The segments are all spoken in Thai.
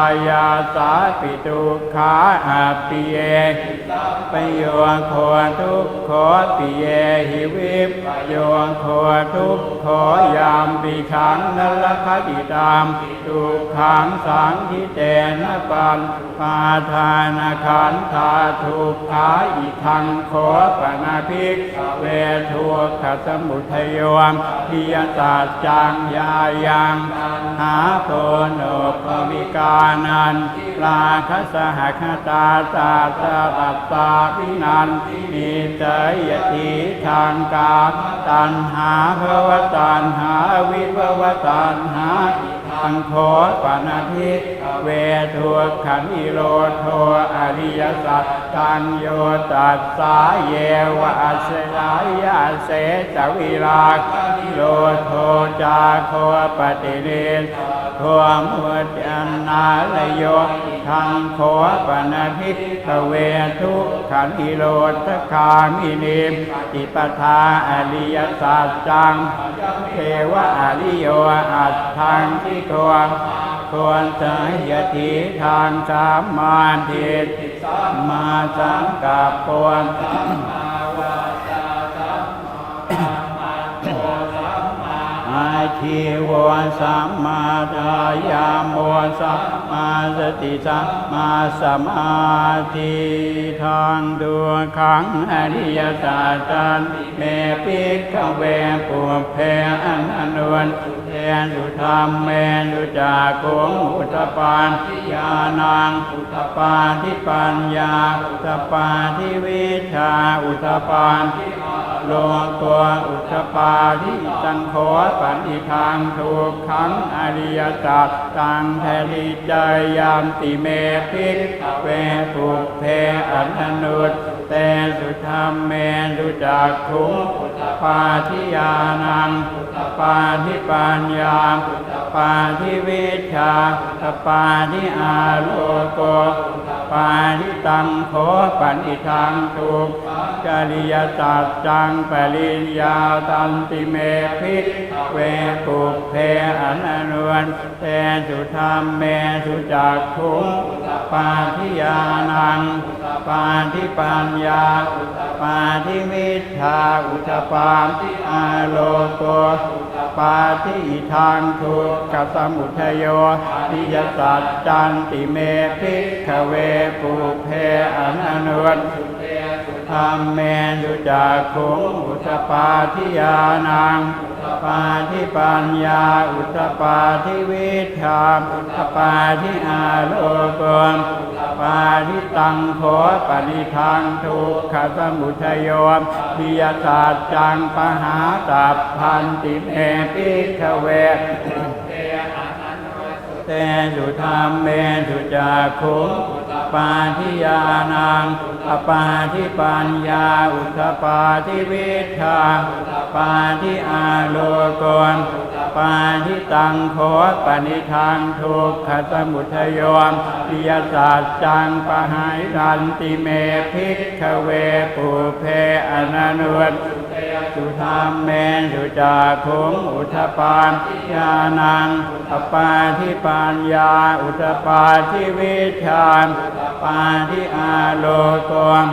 อายาสาปิตุขาอาปิเยปโยโคทุกขปิเยหิวิปโยโคทุกขอยามปิขังนลคติตามทุกขังสังทิเตนะปันปาทานาขันธาทุกขาอิทังโคปนาภิกเวทุกขสมุทโยมพิยตาจังยายังหาโพโนปวิกานันลาคสหคตาตาตาตัตาวินันนิเตยทีทางกาตันหาภวตันหาวิภวตันหาทังโคปนาทิเวทุกขันอิโรโทอริยสัจตังโยตัสสาเยวะอัสสายาเสจวิราคโลโทจาโคปฏิเน สโทมุตยันนาลโยทังโคปนาทิทเวทุกขันิโรทคามินิมติปทาอริยสัจจังเทวะอริโยอัตถังที่ควรควรจะยติทางสามมาทิตมาสังกับปวน อาชีวสัมมาทายามโมสัมมาสติสัมมาสมาธิทางดวงขังอริยสัจจันเมปิกเวปุเพอันอนวน นสุธรรมเมนุจากโกงอุตปานญาณังอุตตปาทิปัญญา อุตปาทิวิชา อุตตปานโลกัวอุตตปาทิตังโคปันอิทางถูกขังอริยสัจตังแทลิจยามติเมพิกเวปุเพอันนุตแต่สุธรรมเมสุจักขุงอุตปาทิยานังอุ ตปาทิปัญญาอุตตปาทิวิชาอุตตปาทิอาโลโกอุาทิตังโคปันอิทางถูกจริยสัจจังปริญญาตันติเมพิกเวปุเพอันอนวนแต่สุธรรมเมสุจักขุปาทิยานังปาทิปัญญาปาทิวิชาอุตปาทิอาโลโก ปาทิทางทุกขสมุทโยนิยสัจจันติเมพิขเวปุเพอันอนวนธรรมเมสุจักขุงอุตตปาทิยานังปาทิปัญญาอุตตปาทิวิชาอุตปาทิอาโลกมปานิตังโขปนิทางทุกขสมุทโยมปิยศาสตร์จังปหาตับพันติเมปิขเวเตสุธรรมเมสุจักขุง ปาทิยานังอปาทิปัญญา อุทปาทิวิชาปาทิอาโลกนปาทิตังโคปนิทางทุกขสมุทโยมปิยศาสตร์จังปหายรันติเมพิกเวปุเพอนันวน สุธรรมเมสุจักขุงอุทปานญาณังอุปาทิปัญญา อุทปาทิวิชาปาทิอาโลโกม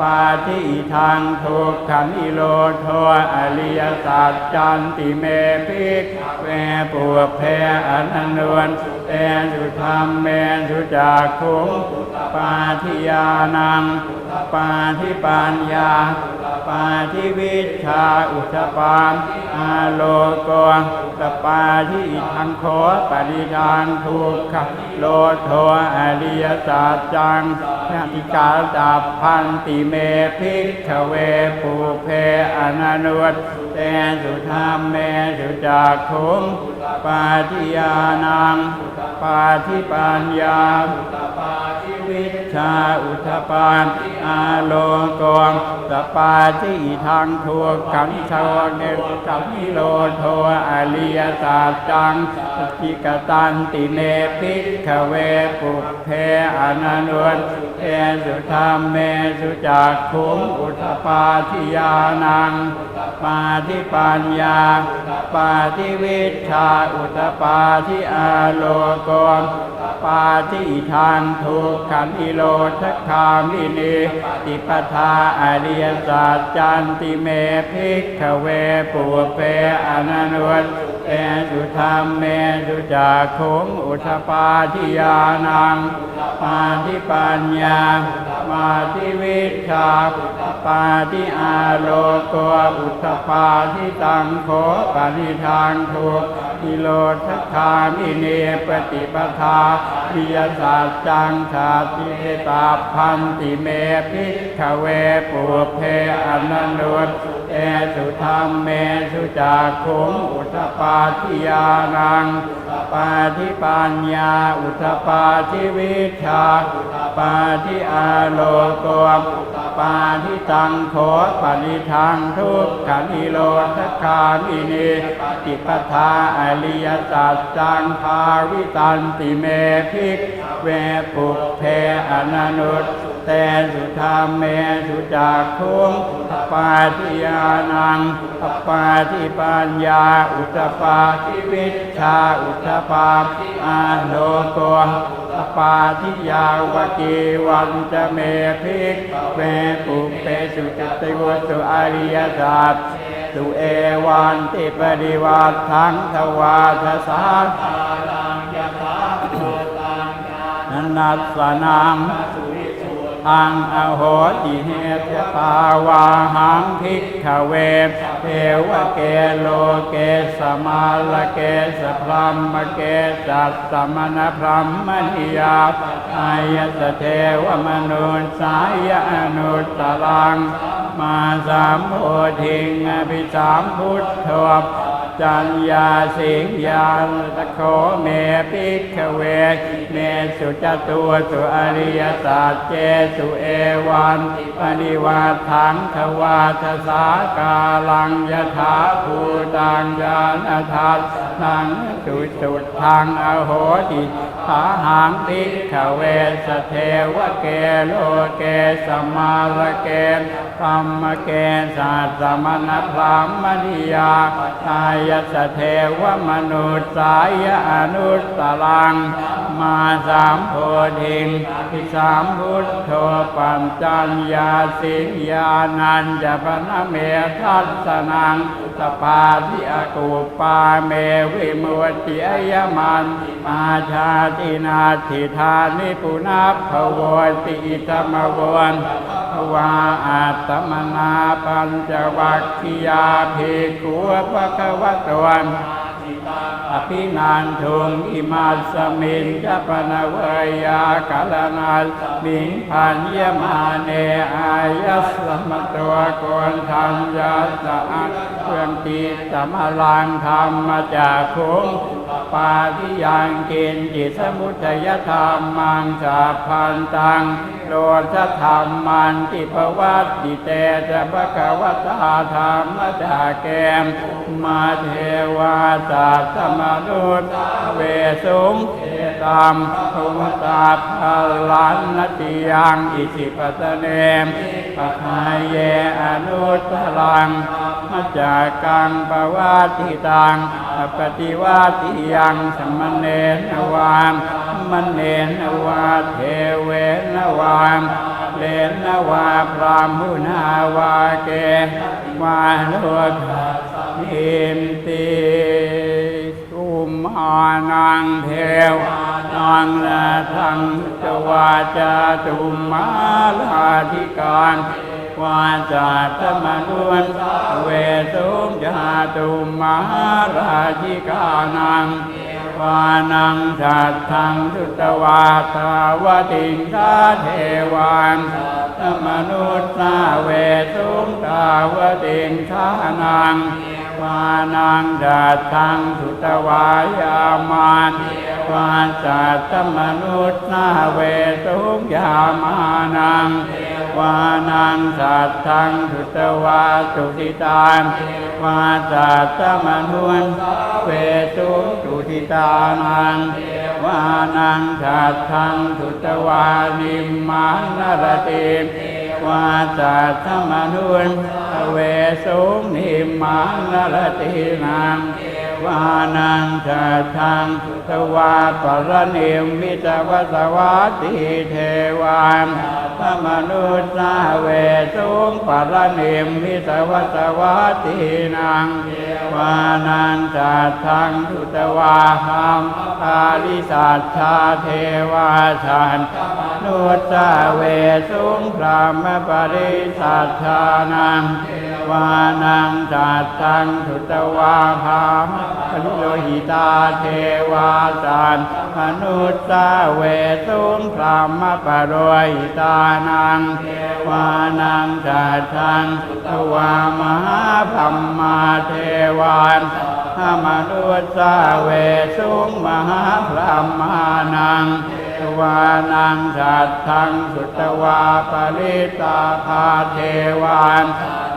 ปาทิทังทุกขันอิโลโทอริยสัจจันติเมพิกเวปุเพอนันวนเตสุธรรมเมสุจักขุงปาทิยานังปาทิปัญญา ปาทิวิชาอุทปาอาโลโกตปาทิทังโคปริทานทุกขโลโทอริยสัจจังนาติกาตาพันติเมพิกขเวปุเพอนันวตเตสุธรรมเมสุจักขุงปาทิยานังปาทิปัญญาปาทิ วิชาอุทปานอาโลโกตปาทิทางทุกขันชาวเนสัมมิโลโทอริยสัจจังปิกตันติเมพิกขเวปุเพอนันวนเอสุธรรมเมสุจักขุงอุทปาทิยานังปาทิปัญญาปาทิวิชาอุทปาทิอาโลโก ปาทิทานทุกขันธิโลทัคามิเนติปทาอริยสัจจันติเมภิกขเวปุเปอนันวัต เอสุธรรมเมสุจักขงอุทปาทิยานังมาทิปัญญามาทิวิชาปาทิอาโลโกอุทปาทิตังโขปานิทางทุกกิโลทัคามิเนปฏิปทาวิยศาสจังชาติตาพันติเมภิขเวปุเพอนันตุ สุธรรมเมสุจักขุงอุทปาทิยานังปาทิปัญญา อุทปาทิวิชาปาทิอาโลโกมปาทิตังโขปานิทางทุกขันิโลทัคามินีติปทาอริยสัจจังภาวิตันติเมภิกเวปุเพอนันุตแต่สุธรรมเมสุจักคุง ปาทิยานังปาทิปัญญา อุตปาทิวิชาอุตปาอาโลโกปาทิยาวกีวันจะเมภิกเวปุเปสุจติวสุอริยสัจสุเอวันติปริวัติทั้งทวาทสานันนัสสนัง อังอโหติเหตตาวาหังพิกขเวเทวเกโลเกสมาลเกสพรัมมเกสัสสมณพรัมมณิยาอายสเทวมนุนสายอนุตตรัง มาสามโพธิงอภิสามพุทธว จัญญาสิงยานตะโคเมปิกเวเมสุจตัวสุอริยสัจเจสุเอวัน ปณิวาทังทวาทสากาลังยถาภูตังยานทัสนังสุสุดทางอโหติหาหังติขเวสเทวเกโลเกสมาลเกธรรมเกสัสสมณพรามมณิยาตายสเทวมนุษย์สายอนุตตรัง มาสามโพธิงพิสามพุทโธปัญจัญญาสิงญานันจะปนเมทัสนังสปาทิอากูปาเมวิมุตติอยมันมาชาตินาทิธานิปุนาภวติธรรมวนวาอาตมนาปัญจวัคคียาภิกขุปะคะวตวัน อภินันทุงอิมาสมินจปนเวยากาลนามิงพันยมาเนอายัสมตัวโกนทันยัสสะเครื่องติสมลังธรรมจากคุงปาทิยังกินจิตสมุทัยธรรมมังสาพันตัง โลทธรรมมันติปวัตติเตจะภะควตาธรรมจาแกมมาเทวาตาสมนุษย์เวสุงเทตามภูมตาพลันนติยังอิสิปตะเนมปะหายเยอนุตตรังมาจากกังปวัติตังปฏิวัติยังสมณเณรวาม มเณรวาเทเวนวามเลนวาพรามหุนาวาเกวาโลกหิมติสุมานังเทวนังละทังจวาจาตุมาลาธิการวาจาตมนุนเวสุมจาตุมาราชิกานัง วานังสัตถังสุตวาทาวติงสาเทวานตมนุษสาเวสุมตาวติงสานังวานังสัตถังสุตวายามานวาสัตตมนุษนาเวสุมยามานัง วานังสัตถังสุตวาสุติตานวาสัตตมนุษเวสุสุติตานังวานังสัตถังสุตวานิมมานนรติวาสัตตมนุษเวสุนิมมานนรตินัง วานังจัตทังสุตวาปรณิมมิตวสวัสติเทวานพระมนุษย์สาเวสุงปรณิมมิตวสวัสตินางวานังจัตทังสุตวาหัมปาลิสัทธาเทวาชันนุตสาเวสุงพรามปริสัทธานัง วานังจัตทังสุตวาภามปริโลหิตาเทวาชันมนุตสาเวสุงพรามปรหิตานังวานังจัตทังสุตวามหาพรหมาเทวานมนุษย์าเวสุงมหาพรหมานังวานังสัตทังสุตวาปริตาภาเทวาน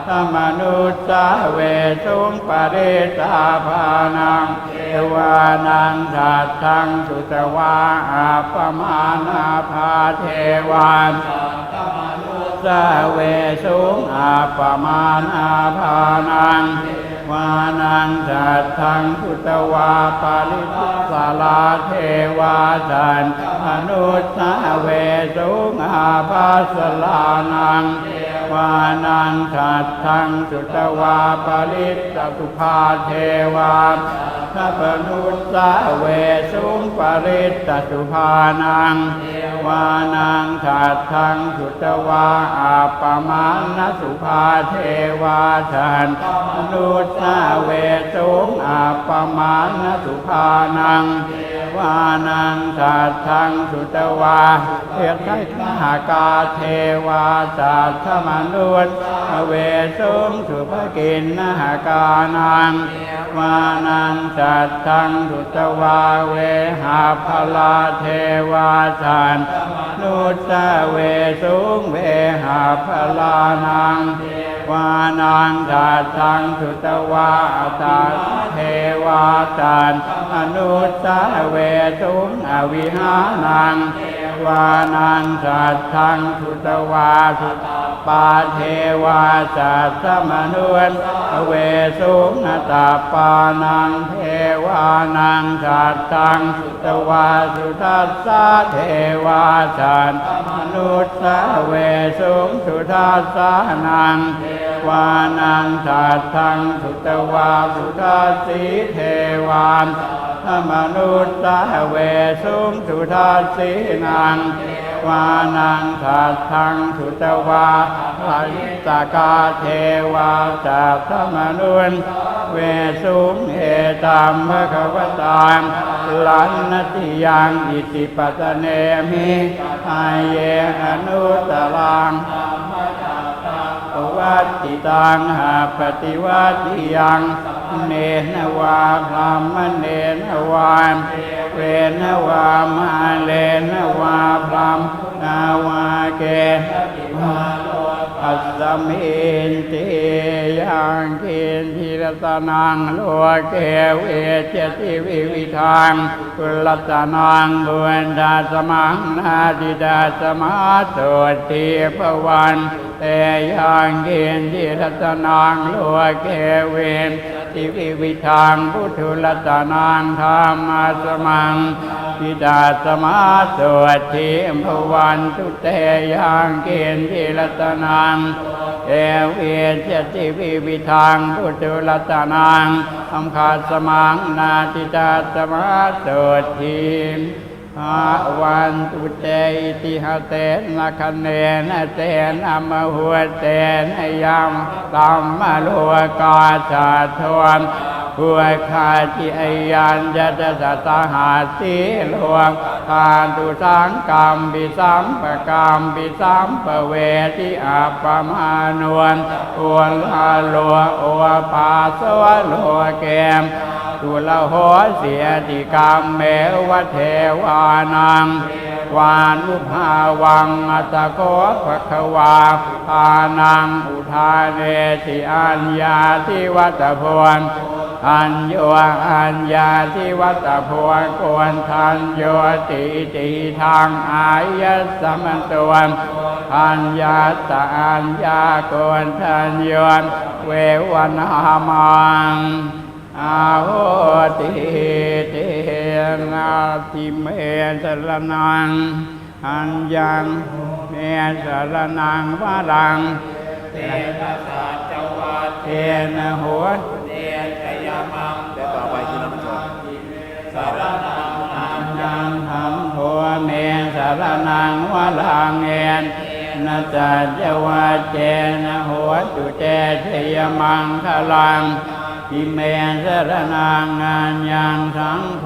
ธรรมนุษย์สาเวสุงปริตาภานังเทวานังสัตทังสุตวาอาปมานาภาเทวานสาเวสุงอาปมานาภานังวานังจัตทังพุทธวาปาริสุสลาเทวาจันมนุสาเวสุงอาภาสลานัง วานังจัตทังสุตวาปริสตุภาเทวาสัพนุษย์สาเวสุงปริสตุภานังวานังจัตทังสุตวาอาปมาณสุภาเทวาชันนุษย์สาเวสุงอาปมาณสุภานัง วานังจัตทังสุตวาเอกไทหากาเทวาจัตถมนุษย์เวสุงสุภกินนหากานังวานังจัตทังสุตวาเวหาภลาเทวาจันนุตเวสุงเวหาภลานัง วานังดาตังสุตวาตาเทวาตันอนุสาเวตุงอวิหานังเทวานังจัตทังสุตวาสุตา ปาเทวาจัตสมนุนเวสุงอตาปานังเทวานังจัตตังสุตวาสุทัสสะเทวาจันมนุษย์สเวสุงสุทัสสะนังวานังจัตทังสุตวาสุทัสสีเทวานมนุษย์สเวสุงสุทัสสีนัง วานังสัตทังสุตวาภริตกาเทวาจัตถมนุนเวสุงเอตัมภะคะวตามลันนติยังอิติปัตเนมิอายเยอนุตตรังวัตติตังหาปฏิวัติยังเนนวาพรามเนนวามเนวามาเลนวาพรามนาวาเกวาโลปัสสมินติยังกินทิรตนังโลเกเวเจติวิวิทางกุลตนังบุญดาสมังนาดิดาสมาโตติภวันเตยังกินทิรตนังโลเกเว ติวิวิทางพุทธุลตนังธรรมสมังทิดาสมาโตติมภวันตุเตยังเกินทิรตนังเอเวเจติวิวิทางพุทธุรัตนังอัมคาสมังนาติตาสมาโตทีม หาวันตุเตติหะเตนะคะ เนนะเตนะมะหัวเตนะยัมตัมมะโลกาชาทวนผู้ขาจิอายันจะจะสัตหาสีหลวงทานตุสังกรรมบิสัมปกรรมบิสัมปเวทิอาปมานวนอวนลาโลโอปาสวะโลเกม ตุลโหเสียติกรรมเมวะเทวานังวานุภาวังอัตโกภควาทานังอุทาเนติอัญญาทิวัตพวนอัญโยอัญญาทิวัตพวนกวนทันโยติติทางอายะสมันตวนอัญญาตะอัญญากวนทันโยเววนามัง อาโหติเตนาติเมสรนังอัญญังเมสรนังวารังเตนะสัจวัตเทนะหัวเตชยมังและต่อไปคือน้ำชนสารนังอัญญังธรรมโพเมสรนังวารังเอนนะสัจวัตเจนะหัวตุเตชยมังคลัง อิเมสรนังอัญญังสังโฆ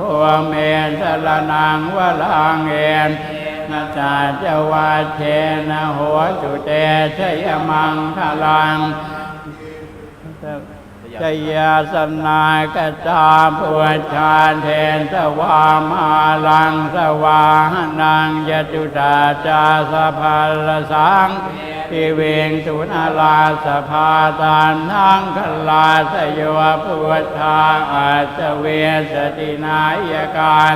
เมสรนังวลังเอนนาจาจวัชเชนะหัวจุเตชยมังคลังจยาสนากจาพุชาเทนสวามาลังสวาหนังยตุตาจาสะพัลสัง ทิเวงสุนาลาสภาตานนางคลาสโยพุทธาอาจเวสตินายการ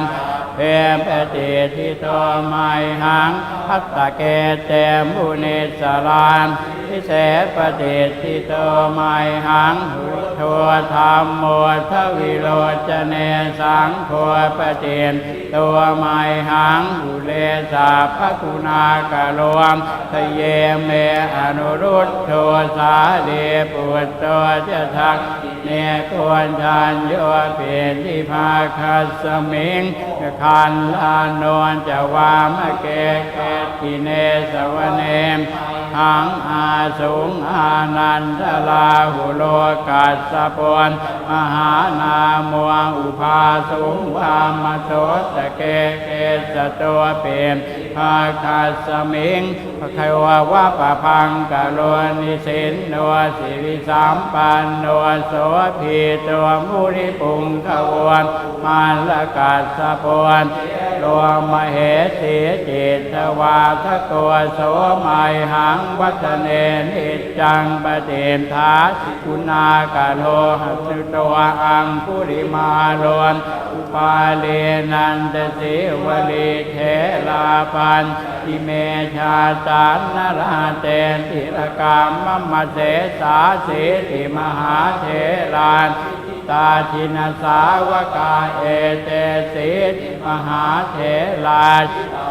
เพปฏิทิโตไมหังพัตตะเกเตมุนิสรานพิเศษปฏิทิโตไมหังหุโทธรรมโมทวิโรจเนสังโฆปฏินตัวไมหังหุเลสาภคุณากะลวมทะเยเมอนุรุตโทสาเดปุตโตจะทัก เนกวนทานโยเป็นที่ภาคัสมิงคันลานนจะวามะเกเกกิเนสวเนม หังอาสุงอานันทลาหุโลกัสสะปนมหานามัวอุภาสุงวามโสตะเกเกสตัวเป็นภาคัสสมิงพระควาวะปะพังกะโลนิสินโนสิริสามปันโนโสพีตัวมุริปุงขวนมาลกัสสะปน รวมมเหสีจิตวาทะโกโสมัยหังวัฒเนนิจังปเดนทาคุณากาโลหัสุตัวอังคุริมาลนอุปาเลนันตสิวลีเทลาปันอิเมชาจานนราเตนทิรกามมมะเสสาสีติมหาเทราน ตาทินสาวกาเอเตสิมหาเถราช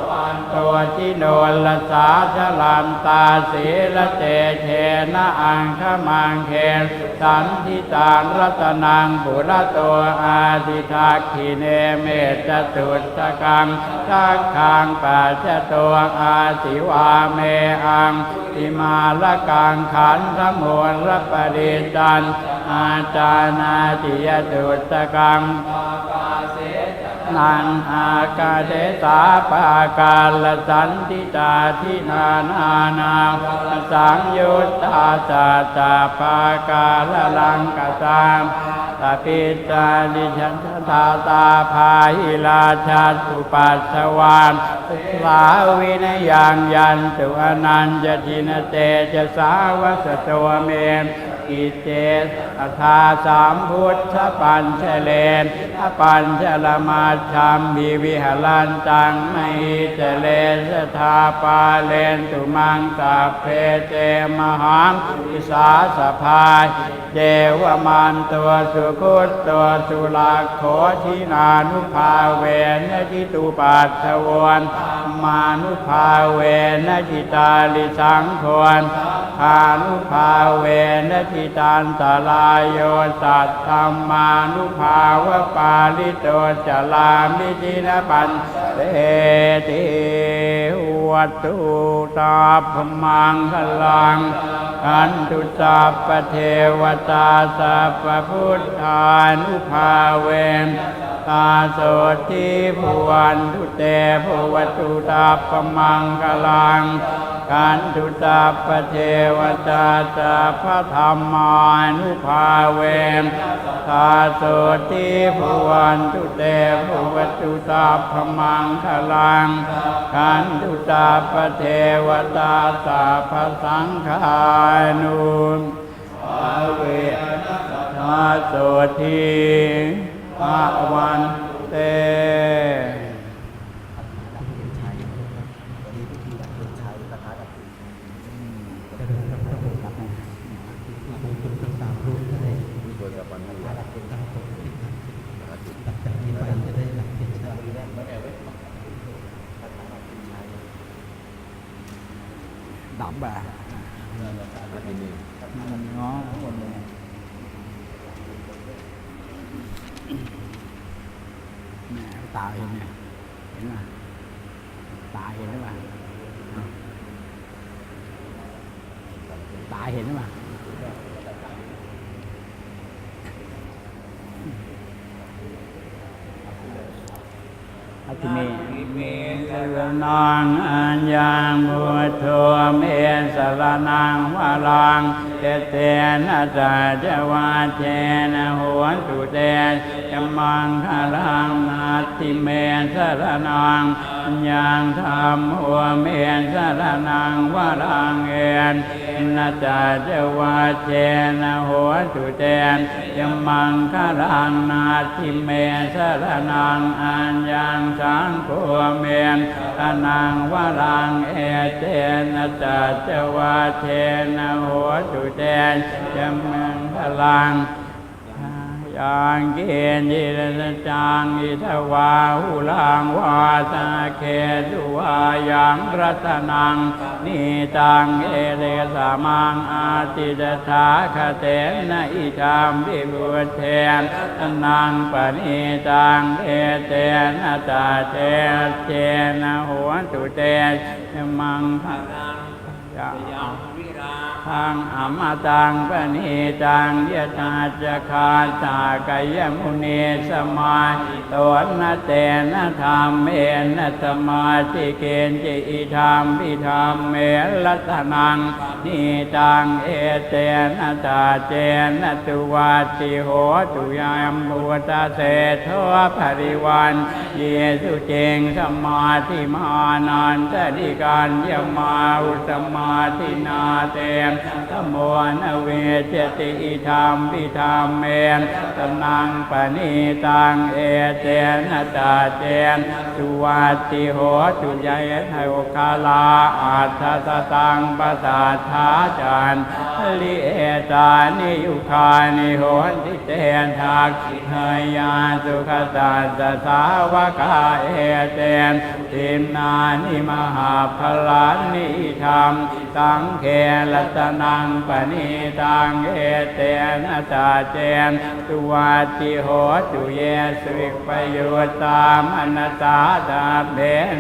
วันตัวที่โนลสาชลันตาสีละเตเทนะอังคมังเคนสันทิตานรัตนังบุระตัวอาทิทักขิเนเมจตุตกังทักขังปัจจตัวอาสิวาเมอังติมาละกังขันธมวลรปริตัน อาจานาติยตุตกังนันอากาเดสาปากาลสันติตาทินานานาสังยุตตาจาตาปากาลลังกตามตาปิตาดิฉันทาตาภาหิราชาสุปัสสวานสาวินยังยันตุอนันจะทินเตจะสาวสตวเม อิเจสอัฏฐาสามพุทธปัญชเลนอปัญชลมาชัมมีวิหลันตังไมเจเลสธาปาเลนตุมังสัพเพเจมหังวิสาสภายเจวมันตัวสุคุตตัวสุลักโขทินานุภาเวนทิตุปัตถวนมานุภาเวนทิตาลิสังควร พานุภาเวนทิตันตลายโยสัตธรรมานุภาวะปาลิโตจลามิจินปันเตติวัตตุตาพมังคลังอันตุสัพพเทวตาสัพพุทธานุภาเวนตาโสติภวันตุเตภวตุตาปมังคลัง กันตุตาปเทวตาสัพพธรรมานุภาเวนตาโสติภวันตุเตภวตุตาปมังคลังกันตุตาปเทวตาสัพพสังฆานุภาเวทาโสทีภาวันเต ตัวสัพพันธ์ ดับอะอาทิตย์นี้มันง้อคนเลยแห ม่ตาเห็นเนี่ยเห็นไหมตาเห็นหรือเปล่าเอาตาเห็นหรือเปล่าอาทิเมสรนังอัญญังพุทโธเมสรนังวาลังเตเตนะจาจวาเทนะหัวตุเตยมังคารังนาติเมสรนังอัญญังธรรมหัวเมสรนังวาลังเอน นาจาเจวาเชนะหัวตุเตยมังคารังนาทิเมสรนังอัญญังสังโฆเมนตนังวรังเอเตนะจัจจวาเชนะโหตุเตยมังคาลัง ยังเกณฑ์ยิรสจังอิทวาหุลังวาสาเคตุวายังรัตนังนิตังเอเรสามังอาติตถาคเตนะอิธามวิบุเทนนังปณิตังเอเตนะตาเตเตนะหัวตุเตมังพลังยา ทางอมตังปณิตังยตาจะคาตากายมุนีสมาตวนนะเตนะธรรมเมนะสมาธิเกณจิอิธรรมพิธรรมเมลัตนังนิตังเอเตนะตาเจนะตุวัติโหตุยามบุตาเศโทภริวันเยสุเจงสมาธิมานันตดิการยมาอุสมาธินาเตมธโมนเวเจติอิธรรมพิธรรมเมนตนังปณิตังเอเตนะตาเจนสุวัติโหจุยายไทโอคาลาอัตตตังปตาทาจัน ลิเอตานิยุคานิโหติเตนทักเฮยาสุขตาสสาวกาเอเตนติมนานิมหาพลานิธรรมสังเขลตนังปณิตังเอเตนอาตาเจน ตุวัติโหตุเยสุวิปโยตามอนัตาตาเบ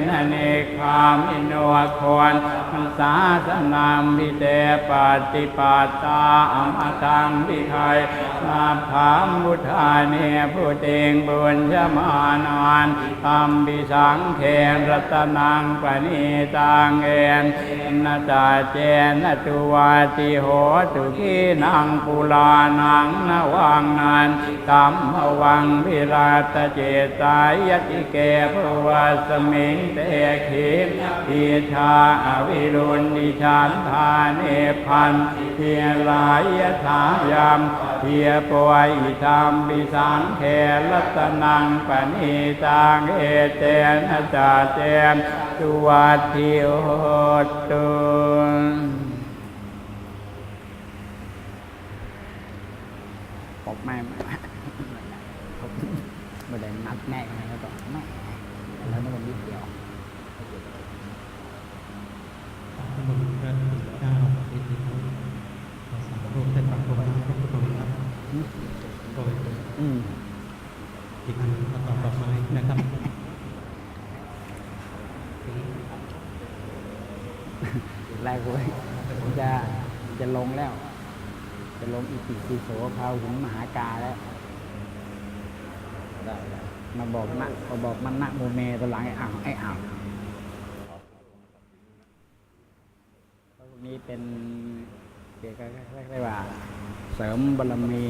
นเนคามิโนคนมันสาสนังพิเตปฏิปัตตาอมตังพิไทยนาภามุทาเนผู้เตงบุญชมานานธรรมบิสังเขนรัตนังปณิตังเอนนาตาเจนตุวัติโหตุขีนังปุลานังนวังนันตัมภวังวิราตเจตายติเกภวสมิงเตขีอิชาอวิรุณดิฉันทาเนพันเพียลายถายามเพียปวยอิธรรมบิสังเขรัตนังปณิตังเอเตนะจาเจนตุวัติโหตุ ปกไม่ไม่ไม่ได้นัดแน่ไงแล้วก็แม่แล้วมันนิดเดียว พระคุณพระเจ้าอิทธิพลภาษาโลกเป็นปากโบราณพระพุทธองค์ครับโดย อืมอีกอันประกอบดอกไม้นะครับ แรกเลยผมจะจะลงแล้ว จะลงอีปิปิโสพาหุนมหากาแล้วได้ได้มาบอกนะมาบอกมันนะโมเมตอนหลังไอ้อ่าวไอ้อ่าวนี้เป็นเกี่ยกับเรียกว่าเสริมบารมี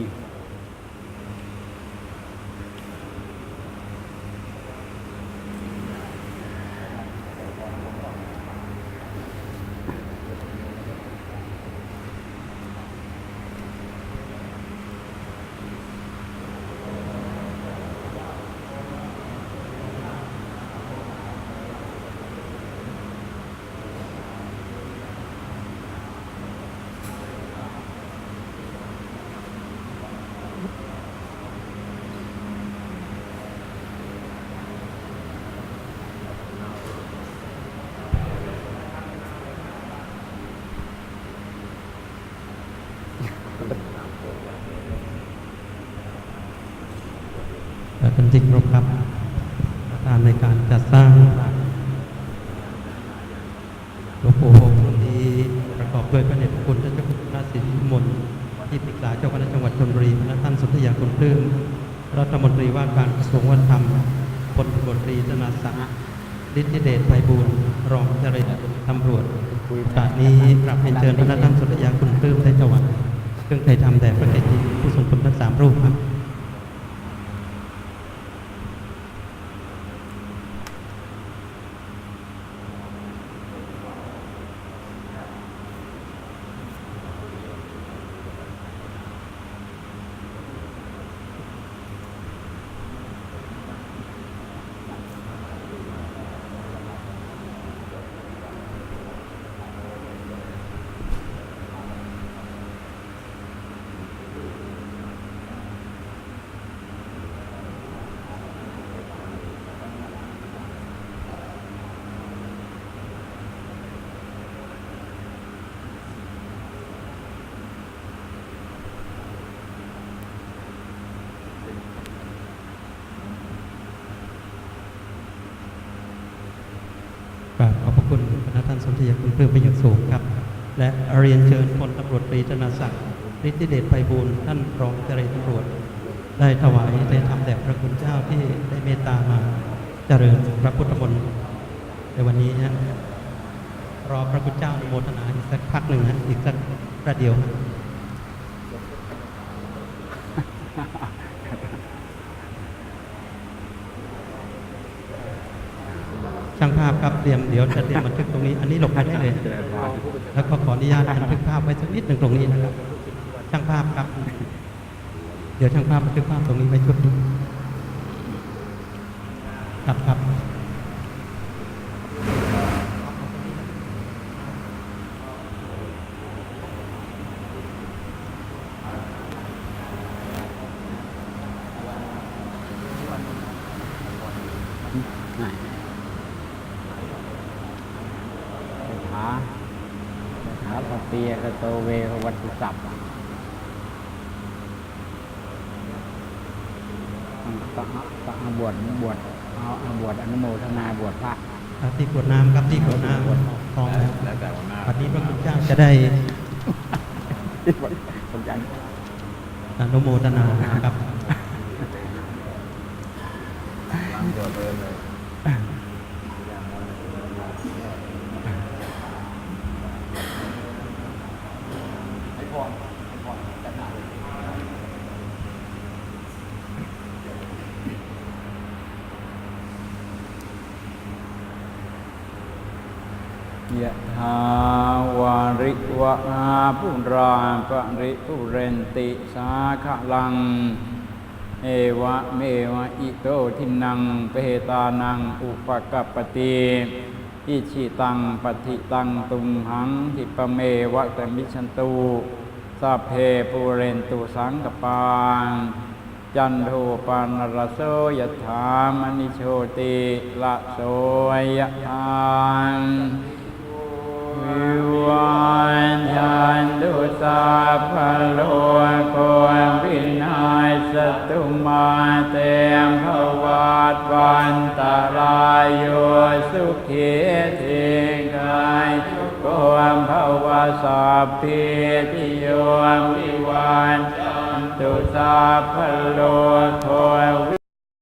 ท่านที่เคารพครับประธานในการจัดสร้างหลวงปู่หงส์องค์นี้ประกอบด้วยพระเดชพระคุณท่านเจ้าคุณพระศรีวิมลที่ปรึกษาเจ้าคณะจังหวัดชลบุรีและท่านสุทธิยาคุณปลื้มรัฐมนตรีว่าการกระทรวงวัฒนธรรมพลตำรวจตรีธนาศักดิ์ฤทธิเดชไพบูลย์รองเจริญตำรวจโอกาสนี้กราบเรียนเชิญพระท่านสุทธิยาคุณปลื้มได้ถวายเครื่องไทยทำแด่พระเกจิผู้ทรงคุณทั้งสามรูปครับ กราบขอบพระคุณคณะท่านสมเด็จคุณเพื่อไปนอย่างสูงครับ และเรียนเชิญพลตำรวจตรีธนาศักดิ์ฤทธิเดชไพบูลท่านรองเจริญตำรวจ ได้ถวายได้ทำแด่พระคุณเจ้าที่ได้เมตตามาเจริญพระพุทธมนต์ในวันนี้ฮะรอพระคุณเจ้าอนุโมทนาอีกสักพักหนึ่งฮะอีกสักประเดี๋ยวฮะช่าง ภาพครับเตรียมเดี๋ยวจะเตรียมบันทึกตรงนี้ อันนี้หลบไปได้เลย แล้วก็ขออนุญาตบันทึกภาพไว้สักนิดหนึ่งตรงนี้นะครับ ช่างภาพครับ เดี๋ยวช่างภาพบันทึกภาพตรงนี้ไว้ชุดนึงครับครับ ไหนคาคา ปเปียกโตเววัตถุสัพท์ต้องต้องบวชบวชเอาเอาบวชอนุโมทนาบวชพระครับที่กวดน้ำครับที่กวดน้ำพร้อมแล้วแล้วแต่วันหน้าวันนี้พระคุณเจ้าจะได้สนใจอนุโมทนาครับล้างตัวเดินเลย ยะถาวาริวะอาปุราปริปุเรนติสาขลัง เอวะเมวะอิโตทินังเปตานังอุปกัปติอิชิตังปฏิตังตุมหังหิปเมวะตมิชันตุสัพเพปุเรนตุสังกปานจันโทปานรโสยถามณิโชติละโสยถาน วิวันชันตุสัพโลกโควินาศสตุมาเตมภวัตวันตรายโยสุขีทิกายโกมภวสัพพิติโยวิวันตุสัพโลกโควิ